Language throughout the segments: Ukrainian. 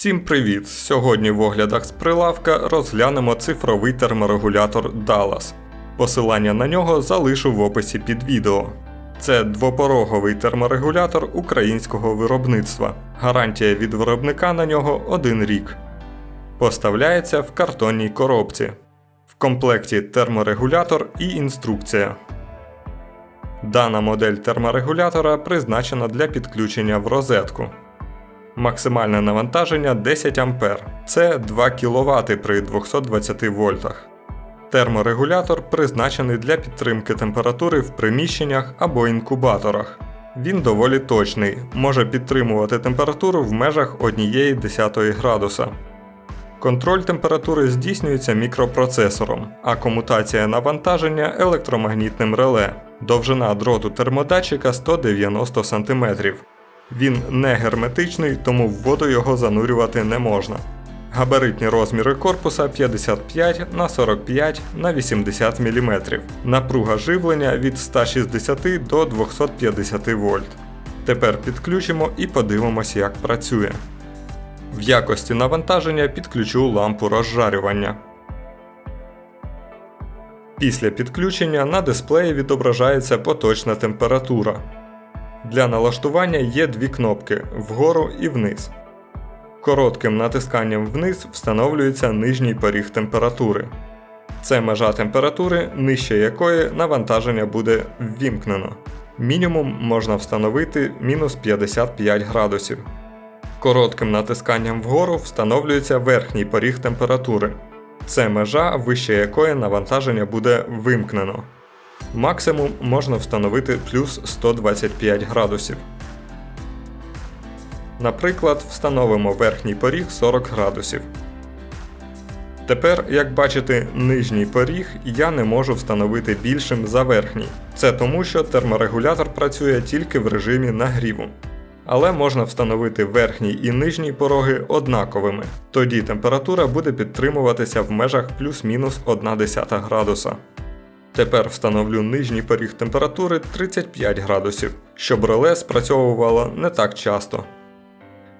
Всім привіт! Сьогодні в оглядах з прилавка розглянемо цифровий терморегулятор Dallas. Посилання на нього залишу в описі під відео. Це двопороговий терморегулятор українського виробництва. Гарантія від виробника на нього 1 рік. Поставляється в картонній коробці. В комплекті терморегулятор і інструкція. Дана модель терморегулятора призначена для підключення в розетку. Максимальне навантаження 10 А. Це 2 кВт при 220 вольтах. Терморегулятор призначений для підтримки температури в приміщеннях або інкубаторах. Він доволі точний, може підтримувати температуру в межах 1,1 градуса. Контроль температури здійснюється мікропроцесором, а комутація навантаження електромагнітним реле. Довжина дроту термодатчика 190 см. Він не герметичний, тому в воду його занурювати не можна. Габаритні розміри корпуса 55 на 45 на 80 мм. Напруга живлення від 160 до 250 вольт. Тепер підключимо і подивимось, як працює. В якості навантаження підключу лампу розжарювання. Після підключення на дисплеї відображається поточна температура. Для налаштування є дві кнопки вгору і вниз. Коротким натисканням вниз встановлюється нижній поріг температури. Це межа температури, нижче якої навантаження буде ввімкнено. Мінімум можна встановити мінус 55 градусів. Коротким натисканням вгору встановлюється верхній поріг температури. Це межа, вище якої навантаження буде вимкнено. Максимум можна встановити плюс 125 градусів. Наприклад, встановимо верхній поріг 40 градусів. Тепер, як бачите, нижній поріг я не можу встановити більшим за верхній. Це тому, що терморегулятор працює тільки в режимі нагріву. Але можна встановити верхній і нижній пороги однаковими. Тоді температура буде підтримуватися в межах плюс-мінус 1,1 градуса. Тепер встановлю нижній поріг температури 35 градусів, щоб реле спрацьовувало не так часто.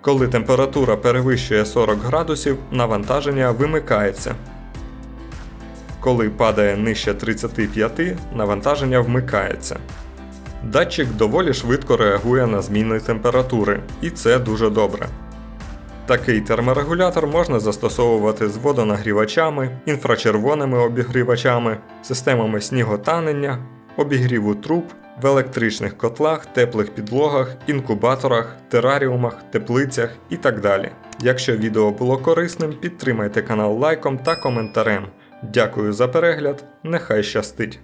Коли температура перевищує 40 градусів, навантаження вимикається. Коли падає нижче 35, навантаження вмикається. Датчик доволі швидко реагує на зміни температури, і це дуже добре. Такий терморегулятор можна застосовувати з водонагрівачами, інфрачервоними обігрівачами, системами сніготанення, обігріву труб, в електричних котлах, теплих підлогах, інкубаторах, тераріумах, теплицях і так далі. Якщо відео було корисним, підтримайте канал лайком та коментарем. Дякую за перегляд, нехай щастить!